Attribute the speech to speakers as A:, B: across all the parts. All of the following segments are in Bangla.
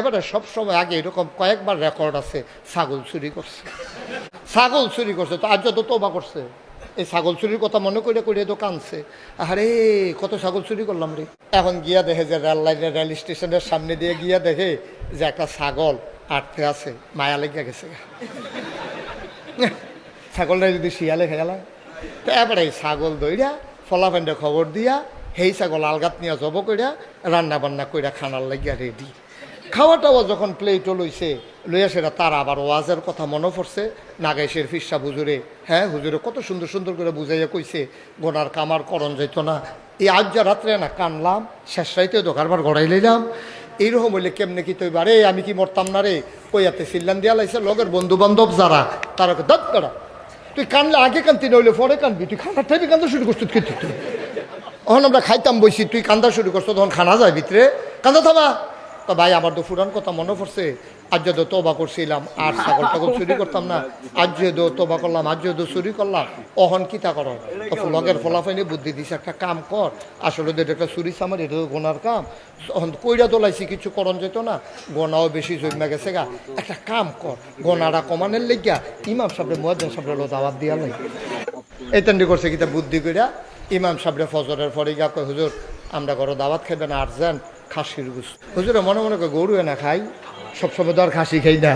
A: এবারে সবসময় আগে এরকম কয়েকবার রেকর্ড আছে, ছাগল চুরি করছে। ছাগল চুরি করছে, তো আজ তো তোবা করছে। এই ছাগল চুরির কথা মনে করে করে তো কানছে আরে কত ছাগল চুরি করলাম রে। এখন গিয়া দেখে যে রেল লাইনের রেল স্টেশনের সামনে দিয়ে গিয়া দেখে যে একটা ছাগল আটকে আছে, মায়া লেগে গেছে। ছাগলটা যদি শিয়ালে খেলা তো এবারে ছাগল দইরা ফলাফেন্ডে খবর দিয়া, সেই ছাগল আলগাত নিয়ে জব করিয়া রান্না বান্না কইরা খানার লাগিয়া রেডি খাওয়া টাওয়া যখন প্লেটও লইছে, লইয়া সেটা তার আবার ওয়াজের কথা মনে পড়ছে। নাগাইশের ফিসা হুজুরে হ্যাঁ হুজুরে, কত সুন্দর সুন্দর করে বুঝাইয়া কইছে, গোনার কামার করণ যাইত না। এই আজ যা রাত্রে না কানলাম, শেষ রাইতে দোকানবার গড়াই লইলাম। এইরকম হইলে কেমনে কি তুই বারে আমি কি মরতাম না রে? কইয়াতে সিল্লান দিয়া লাইছে লগের বন্ধু বান্ধব যারা, তারা দত করা তুই কানলে আগে কানতি, নইলে পরে কানবি। তুই খানার টাইমে কান্দা শুরু করছিস কিন্তু তুই? তখন আমরা খাইতাম বইছি, তুই কান্দা শুরু করছ, তখন খানা যায় ভিতরে। কান্দা থামা তো ভাই, আমার তো ফুরান কথা মনে পড়ছে। আজ যদি তোবা করছিলাম, আর ছাগল টাগল চুরি করতাম না। আজ যদি তোবা করলাম, আজ যদি চুরি করলাম, অহন কিতা করো তো ফুলকের ফলাফাইনি বুদ্ধি দিছে, একটা কাম কর। আসলে তো একটা চুরি সামার, এটা তো গোনার কাম। অহন কইরা তোলাইছি কিছু করণ যেত না। গোনাও বেশি জমা গেছে গা। একটা কাম কর গোনাটা কমানের লেগিয়া ইমাম সাহেব মুয়াজ্জিন সাহেব দাওয়াত দিয়া লাগে এই তেন্ডি করছে কিতা বুদ্ধি কইরা, ইমাম সাহেবের ফজরের পরে গা হুজুর, আমরা ঘরে দাওয়াত খাইবেন আর্জেন্ট। খাসির গুস। হুজুরে মনে মনে গরু না খাই সবসময় তো আর খাসি খাই না।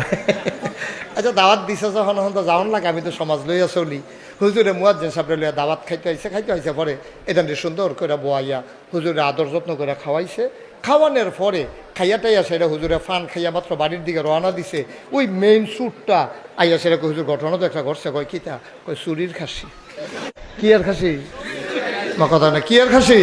A: আচ্ছা দাওয়াত দিছে যখন হন তো যাওয়ান লাগে, আমি তো সমাজ লইয়া চলি। হুজুরে মুয়াজ্জেন সাহেবরে লইয়া দাওয়াত খাইতে আইছে খাইতে আইছে পরে এদানটি সুন্দর করে বোয়াইয়া হুজুরে আদর যত্ন করে খাওয়াইছে। খাওয়ানোর পরে খাইয়া টাইয়া সেটা হুজুরে ফান খাইয়া মাত্র বাড়ির দিকে রওনা দিছে। ওই মেইন স্যুটটা আইয়া সেটা হুজুর, ঘটনা তো একটা ঘটছে। কয় কিতা কয়, চুরির খাসি। কি আর খাসি? মা, কথা না কি আর খাসি?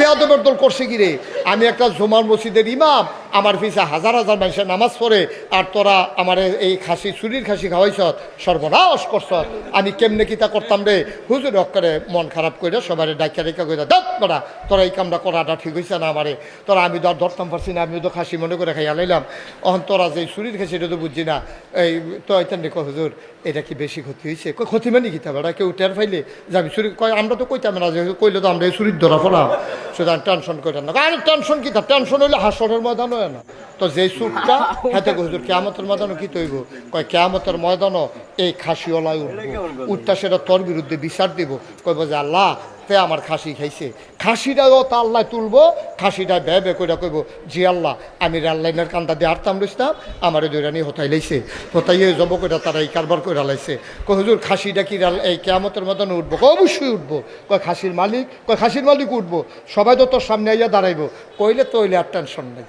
A: বেয়াদবের দল করছে কি রে? আমি একটা জুমার মসজিদের ইমাম, আমার পিছা হাজার হাজার মানুষের নামাজ পড়ে, আর তোরা আমার এই খাসি, চুরির খাসি খাওয়াইছ, সর্বনাশ করছ। আমি কেমনে কিতা করতাম রে? হুজুর অক্ষরে মন খারাপ করে সবাই ডাক্তার রেখা করে দাঁত করা তোরা এই কামটা করাটা ঠিক হয়েছে না আমারে। তোরা আমি তো আর ধরতাম পারছি না, আমিও তো খাসি মনে করে খাইয়া লাইলাম। অহন তোরা যে চুরির খাসি এটা তো বুঝছি না। এই তো এতেন দেখো হুজুর, এটা কি বেশি ক্ষতি হয়েছে ক্ষতি মানে কিতা বেড়া কেউ টের ফাইলে যে আমি চুরি কয়, আমরা তো কইতাম না যে, কইলে তো আমরা এই চুরির ধরা ফেলাম সুতরাং টেনশন করেন না। টেনশন কি তা টেনশন হইলে হাসরের ময়দান হয় না। তো যে সুরটা হাতে হুজুর কেয়ামতের ময়দানও কি তৈব? কয় কেয়ামতের ময়দানও এই খাসিওয়ালায় উঠবো। উঠটা সেটা তোর বিরুদ্ধে বিচার দিব। কইব যে আল্লাহ তে আমার খাসি খাইছে। খাসিটাও তা আল্লাহ তুলবো, খাসিটা বে বে করে কইব, জি আল্লাহ, আমি রেল লাইনের কান্দা দিয়ে আটতাম লইতাম আমার দৈরানি হতাই লাইছে। হতাইয়ে জব করে তারা এই কারবার করে লাইছে। কই হুজুর, খাসিটা কি রেল, এই কেয়ামতের মতন উঠবো? কয় অবশ্যই উঠবো। কয় খাসির মালিক কয় খাসির মালিক উঠবো। সবাই তো তোর সামনে আইয়া দাঁড়াইবো। কইলে তৈলে আর টেনশন নাই।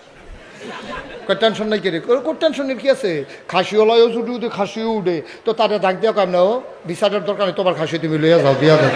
A: কয় টেনশন নাই কেরে কোন টেনশনের কি আছে? খাসিওয়ালাও ছুটি উঠে খাসিও উঠে। তো তারা ডাক দিয়া কাম না ও বিচারের দরকার নেই, তোমার খাসি তুমি লইয়া যাও, দিয়া দাও